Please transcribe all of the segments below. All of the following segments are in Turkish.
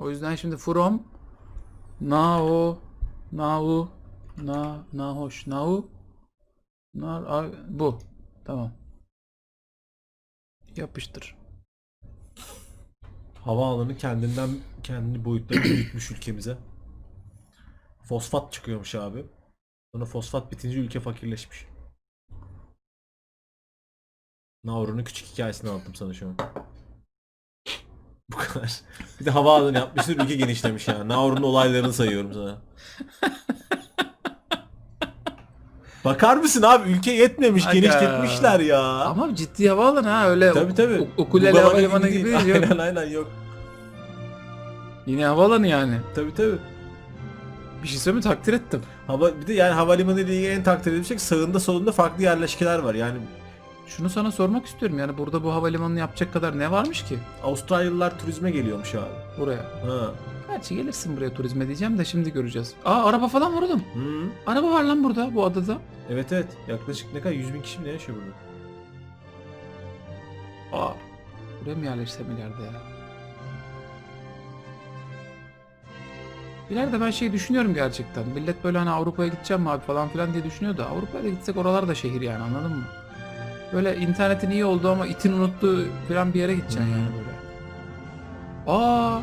O yüzden şimdi from Nao Nau Na Nahoş Nau Nar bu. Tamam. Yapıştır. Havaalanı kendinden kendini boyutlarını büyütmüş ülkemize. Fosfat çıkıyormuş abi. Sonra fosfat bitince ülke fakirleşmiş. Nauru'nun küçük hikayesini anlattım sana şu an. Bu kadar. Bir de havaalanı yapmışlar ülke genişlemiş ya. Nauru'nun olaylarını sayıyorum sana. Bakar mısın abi ülke yetmemiş Aga. genişletmişler ya. Ama ciddi havaalanı ha öyle tabii tabii. ukulele havalimanı gibi değil. yok. Aynen aynen yok. Yine havaalanı yani. Tabii tabii. Bir şey söyleyeyim mi? Takdir ettim. Hava bir de yani havalimanı ile ilgili en takdir edilecek şey sağında solunda farklı yerleşkeler var. Yani Şunu sana sormak istiyorum yani burada bu havalimanını yapacak kadar ne varmış ki Avustralyalılar turizme geliyormuş abi. buraya? Ha. Gerçi gelirsin buraya turizme diyeceğim de şimdi göreceğiz. Aa araba falan var oğlum. Hı. Araba var lan burada bu adada. Evet evet. Yaklaşık ne kadar 100 bin kişi mi ne yaşıyor burada? Aa. Buraya mı yerleşsem ileride ya? İleride ben şey düşünüyorum gerçekten. Millet böyle hani Avrupa'ya gideceğim mi abi falan filan diye düşünüyor da Avrupa'ya da gitsek oralar da şehir yani anladın mı? Böyle internetin iyi olduğu ama itin unuttuğu falan bir yere gideceksin Hmm. yani böyle. Aa,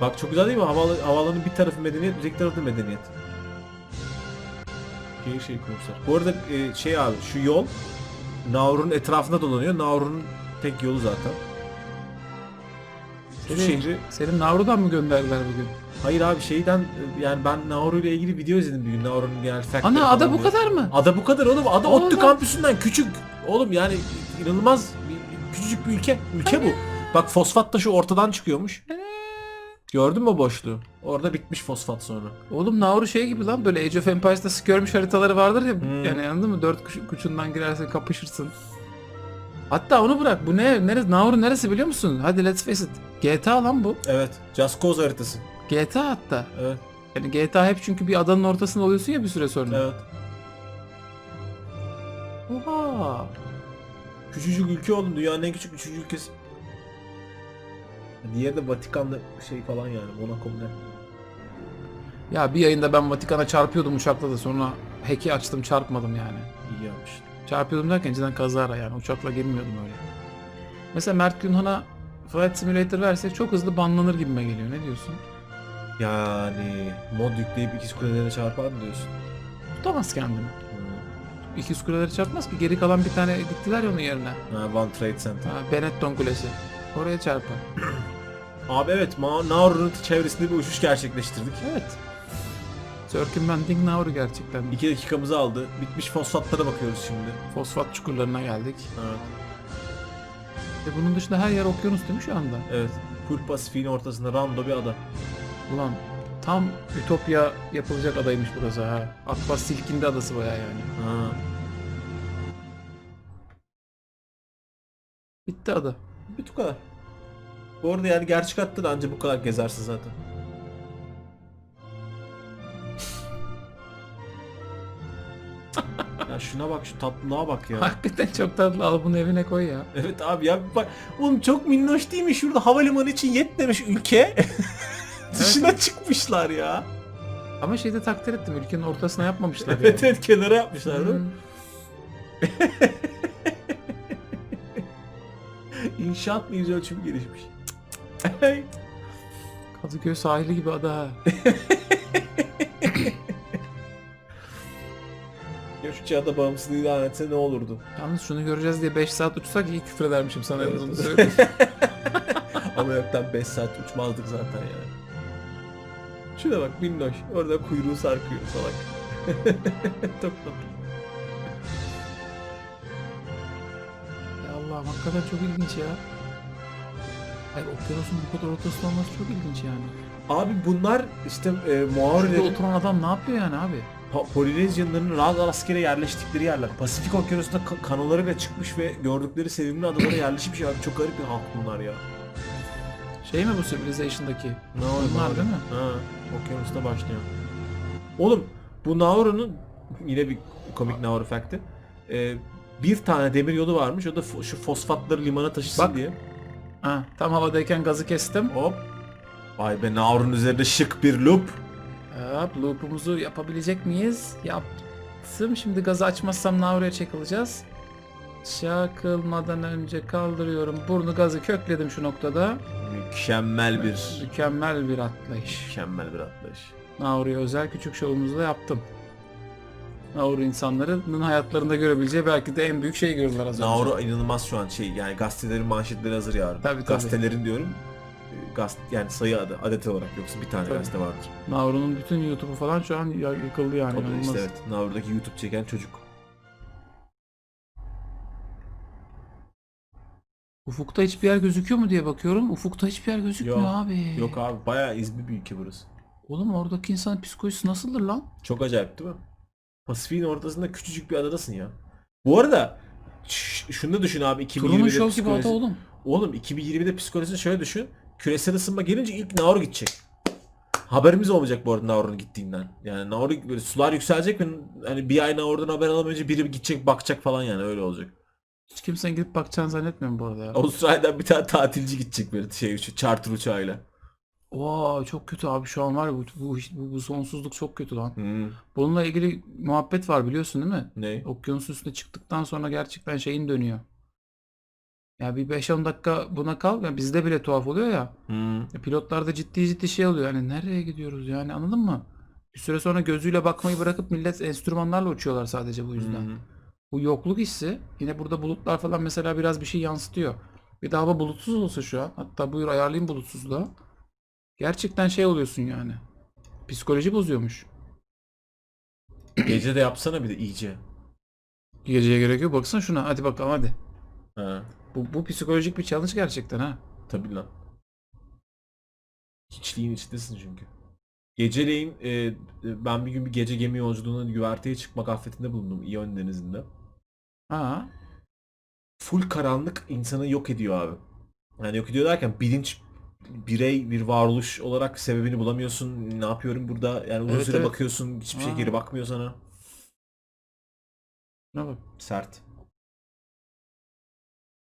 Bak çok güzel değil mi? Havalı, havaalanın bir tarafı medeniyet, öteki tarafı medeniyet. Şey şey kurmuşlar. Bu arada e, şey abi şu yol Nauru'nun etrafında dolanıyor. Nauru'nun tek yolu zaten. Şu Seni- şehri senin Nauru'dan mı gönderdiler bugün? Hayır abi şeyden e, yani ben Nauru ile ilgili video izledim bir gün Nauru'nun genel factları Ana ada bu diye. kadar mı? Ada bu kadar oğlum. Ada. ODTÜ kampüsünden küçük. Oğlum yani inanılmaz bir- küçücük bir ülke. Ülke bu. Bak fosfat da şu ortadan çıkıyormuş. Gördün mü boşluğu? Orada bitmiş fosfat sonra. Oğlum Nauru şey gibi lan böyle Age of Empires'ta skirmish haritaları vardır ya Hmm. yani anladın mı? Dört kuş, kuçundan girersin kapışırsın. Hatta onu bırak bu ne neresi Nauru neresi biliyor musun? Hadi let's face it. GTA lan bu. Evet. Just Cause haritası. GTA hatta. Evet. Yani GTA hep çünkü bir adanın ortasında oluyorsun ya bir süre sonra. Evet. Oha. Küçücük ülke oğlum. Dünyanın en küçük üçüncü ülkesi. Diğeri de Vatikan'da şey falan yani. Monaco ne? Ya bir yayında ben Vatikan'a çarpıyordum uçakla da sonra hack'i açtım çarpmadım yani. İyi yapmış. Çarpıyordum derken cidden kazara yani uçakla girmiyordum öyle. Mesela Mert Günhan'a Flight Simulator versek çok hızlı banlanır gibime geliyor. Ne diyorsun? Yani mod yükleyip ikiz kulelere çarpar mı diyorsun? Tutamaz kendini. Hı. İkiz kuleleri çarpmaz ki. Geri kalan bir tane diktiler ya onun yerine. Ha, One Trade Center. Ha, Benetton Kulesi. Oraya çarpar. Abi evet Ma Nauru'nun çevresinde bir uçuş gerçekleştirdik. Evet. Circumventing Nauru gerçekten. 2 dakikamızı aldı. Bitmiş fosfatlara bakıyoruz şimdi. Fosfat çukurlarına geldik. Evet. Ve bunun dışında her yer okyanus değil mi şu anda? Evet. Full Pasifik'in ortasında rando bir ada. Ulan tam Ütopya yapılacak adaymış burası ha. Akbas Silkindi adası baya yani. Ha. Bitti ada. Bir bu kadar. Bu arada yani gerçek hatta da anca bu kadar gezersin zaten. ya şuna bak şu tatlılığa bak ya. Hakikaten çok tatlı al bunu evine koy ya. evet abi ya bak oğlum çok minnoş değil mi şurada havalimanı için yetmemiş ülke. Dışına çıkmışlar ya. Ama şeyde takdir ettim ülkenin ortasına yapmamışlar yani. evet kenara yapmışlar değil mi? Hmm. İnşaat mı yüz ölçümü gelişmiş. Kadıköy sahili gibi ada ha. ya şu çağda bağımsızlığı ilan etse ne olurdu? Yalnız şunu göreceğiz diye 5 saat uçsak iyi küfür edermişim sana Evet. evet. onu söyleyeyim. Ama yoktan 5 saat uçmazdık zaten yani. Şuna bak minnoş. Orada kuyruğu sarkıyor salak. Çok tatlı. ya Allah'ım hakikaten çok ilginç ya. Hayır okyanusun bu kadar ortasında olması çok ilginç yani. Abi bunlar işte e, Şurada Maorilerin, oturan adam ne yapıyor yani abi? Polynezyalıların rahat askere yerleştikleri yerler. Pasifik okyanusunda ka- kanolarıyla çıkmış ve gördükleri sevimli adalara yerleşmiş ya. Çok garip bir halk bunlar ya. Şey mi bu Civilization'daki? Ne Bunlar değil mi? Ha, okyanusta başlıyor. Oğlum bu Nauru'nun yine bir komik Nauru fact'i. Ee, bir tane demir yolu varmış. O da şu fosfatları limana taşısın Bak. diye. Ha, tam havadayken gazı kestim. Hop. Vay be Naur'un üzerinde şık bir loop. Hop, loop'umuzu yapabilecek miyiz? Yaptım. Şimdi gazı açmazsam Nauru'ya çakılacağız. Çakılmadan önce kaldırıyorum. Burnu gazı kökledim şu noktada. Mükemmel bir Mükemmel bir atlayış. mükemmel bir atlayış. Nauru'ya özel küçük şovumuzu da yaptım. Nauru insanların hayatlarında görebileceği belki de en büyük şeyi gördüler az önce. Nauru inanılmaz şu an şey yani gazetelerin manşetleri hazır yarın. Tabii, tabii. Gazetelerin diyorum. e, Gaz, yani sayı adı, adet olarak yoksa bir tane Tabii. gazete vardır. Nauru'nun bütün YouTube'u falan şu an ya- yıkıldı yani. O da inanılmaz. işte evet. Nauru'daki YouTube çeken çocuk. Ufukta hiçbir yer gözüküyor mu diye bakıyorum. Ufukta hiçbir yer gözükmüyor Yok, abi. Yok abi bayağı izbi bir ülke burası. Oğlum oradaki insanın psikolojisi nasıldır lan? Çok acayip değil mi? Pasifik'in ortasında küçücük bir adadasın ya. Bu arada ş- şunu da düşün abi 2020'de Truman Show gibi ada psikoloji- oğlum. Oğlum 2020'de psikolojisini şöyle düşün. Küresel ısınma gelince ilk Nauru gidecek. Haberimiz olmayacak bu arada Nauru'nun gittiğinden. Yani Nauru böyle sular yükselecek ve hani bir ay Nauru'dan haber alamayınca biri gidecek bakacak falan yani öyle olacak. Hiç kimsenin gidip bakacağını zannetmiyorum bu arada ya. Avustralya'dan bir tane tatilci gidecek böyle şey uçu- charter uçağıyla. Oo çok kötü abi şu an var ya bu, bu, bu, bu sonsuzluk çok kötü lan. Hmm. Bununla ilgili muhabbet var biliyorsun değil mi? Ne? Okyanus üstüne çıktıktan sonra gerçekten şeyin dönüyor. Ya bir 5-10 dakika buna kal. Yani bizde bile tuhaf oluyor ya. Hmm. Pilotlarda ciddi ciddi şey oluyor. Hani nereye gidiyoruz yani anladın mı? Bir süre sonra gözüyle bakmayı bırakıp millet enstrümanlarla uçuyorlar sadece bu yüzden. Hmm. Bu yokluk hissi yine burada bulutlar falan mesela biraz bir şey yansıtıyor. Bir de hava bulutsuz olsa şu an hatta buyur ayarlayayım bulutsuzluğa. Gerçekten şey oluyorsun yani. Psikoloji bozuyormuş. Gece de yapsana bir de iyice. Geceye gerek yok. Baksana şuna. Hadi bakalım hadi. Ha. Bu, bu psikolojik bir challenge gerçekten ha. Tabii lan. Hiçliğin içindesin çünkü. Geceleyin e, e, ben bir gün bir gece gemi yolculuğuna güverteye çıkmak affetinde bulundum İyon denizinde. Ha. Full karanlık insanı yok ediyor abi. Yani yok ediyor derken bilinç birey bir varoluş olarak sebebini bulamıyorsun. Ne yapıyorum burada? Yani uzun Evet, süre evet. bakıyorsun. Hiçbir şey Aa. geri bakmıyor sana. Ne bak. Sert.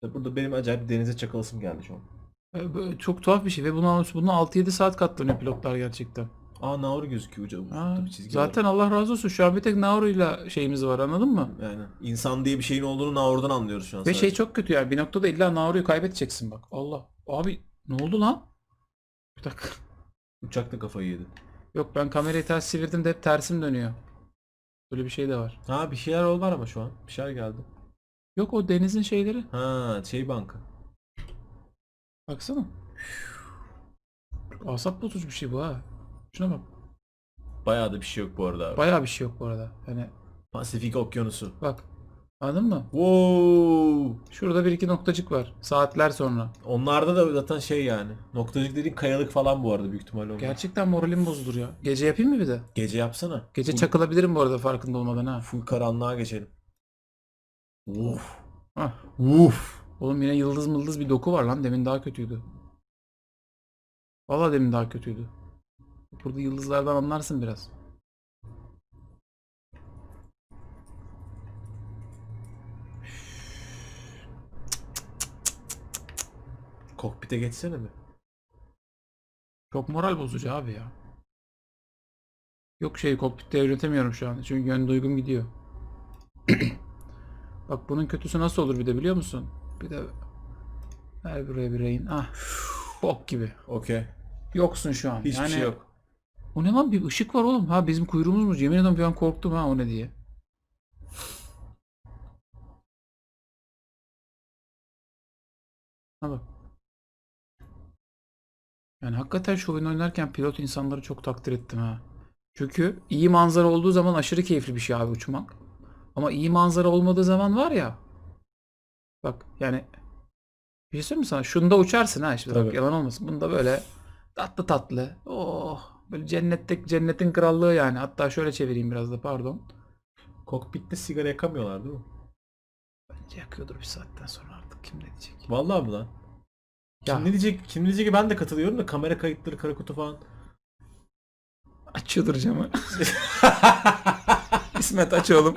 Burada benim acayip denize çakalasım geldi şu an. Ee, Çok tuhaf bir şey ve buna, buna 6-7 saat katlanıyor pilotlar gerçekten. Aa Nauru gözüküyor hocam. Ufukta bir çizgi zaten var. Allah razı olsun. Şu an bir tek Nauru'yla şeyimiz var anladın mı? Yani insan diye bir şeyin olduğunu Nauru'dan anlıyoruz şu an Ve sadece. şey çok kötü yani bir noktada illa Nauru'yu kaybedeceksin bak. Allah. Abi ne oldu lan? Bir dakika. Uçak da kafayı yedi. Yok ben kamerayı ters çevirdim de hep tersim dönüyor. Böyle bir şey de var. Ha bir şeyler ol var ama şu an. Bir şeyler geldi. Yok o denizin şeyleri. Ha şey banka. Baksana. Asap bozucu bir şey bu ha. Şuna bak. Bayağı da bir şey yok bu arada abi. Bayağı bir şey yok bu arada. Yani Pasifik Okyanusu. bak. Anladın mı? Wow. Şurada bir iki noktacık var. Saatler sonra. Onlarda da zaten şey yani. Noktacık dediğin kayalık falan bu arada büyük ihtimalle onlar. Gerçekten moralim bozulur ya. Gece yapayım mı bir de? Gece yapsana. Gece full, çakılabilirim bu arada farkında olmadan ha. full karanlığa geçelim. Uf. Hah. Uf. Oğlum yine yıldız mıldız bir doku var lan. Demin daha kötüydü. Valla demin daha kötüydü. Burada yıldızlardan anlarsın biraz. Kokpite geçsene mi? Çok moral bozucu abi ya. Yok şey kokpitte yönetemiyorum şu an. Çünkü yön duygum gidiyor. Bak bunun kötüsü nasıl olur bir de biliyor musun? Bir de ver buraya bir rehin. Ah. Bok gibi. Okey. Yoksun şu an. Hiçbir yani, şey yok. O ne lan bir ışık var oğlum. Ha bizim kuyruğumuz mu? Yemin ederim bir an korktum ha o ne diye. Ha bak. Yani hakikaten şu oyun oynarken pilot insanları çok takdir ettim ha. Çünkü iyi manzara olduğu zaman aşırı keyifli bir şey abi uçmak. Ama iyi manzara olmadığı zaman var ya. Bak yani bir şey söyleyeyim mi sana? Şunda uçarsın ha işte bak Tabii. yalan olmasın. Bunda böyle tatlı tatlı. Oh böyle cennette cennetin krallığı yani. Hatta şöyle çevireyim biraz da pardon. Kokpitte sigara yakamıyorlar değil mi? Bence yakıyordur bir saatten sonra artık kim ne diyecek. Vallahi mi lan? Kim Ya. ne diyecek? Kim ne diyecek ki ben de katılıyorum da kamera kayıtları, kara kutu falan. Açıyordur camı. İsmet aç oğlum.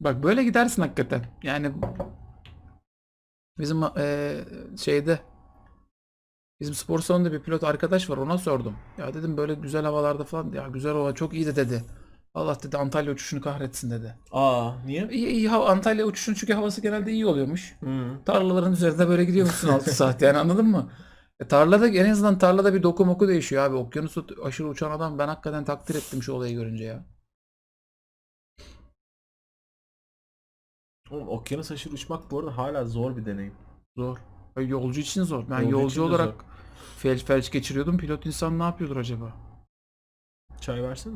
Bak böyle gidersin hakikaten. Yani bizim eee, şeyde bizim spor salonunda bir pilot arkadaş var ona sordum. Ya dedim böyle güzel havalarda falan ya güzel hava çok iyi de dedi. Allah dedi Antalya uçuşunu kahretsin dedi. Aa niye? İyi, iyi hava Antalya uçuşun çünkü havası genelde iyi oluyormuş. Hı. Tarlaların üzerinde böyle gidiyormuşsun 6 saat yani anladın mı? E, tarlada en azından tarlada bir doku moku değişiyor abi. Okyanusu aşırı uçan adam ben hakikaten takdir ettim şu olayı görünce ya. Oğlum okyanus aşırı uçmak bu arada hala zor bir deneyim. Zor. Yolcu için zor. Ben Yolcu yolcu, için de olarak felç felç geçiriyordum. Pilot insan ne yapıyordur acaba? Çay versene.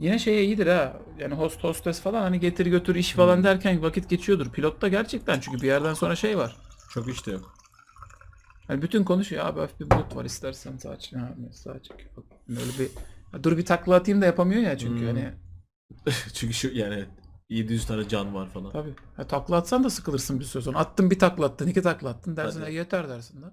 Yine şeye iyidir ha. Yani host hostes falan hani getir götür iş falan derken vakit geçiyordur. Pilotta gerçekten çünkü bir yerden sonra şey var. Çok işte yok. Hani bütün konuşuyor abi hafif bir bulut var istersen sağ çek. Ha, sağ çek. Böyle bir Ya dur bir takla atayım da yapamıyor ya çünkü Hmm. hani Çünkü şu yani 700 tane can var falan. tabii. Ya takla atsan da sıkılırsın bir süre sonra. Attın bir takla attın, iki takla attın dersin Hadi. "E, yeter dersin de.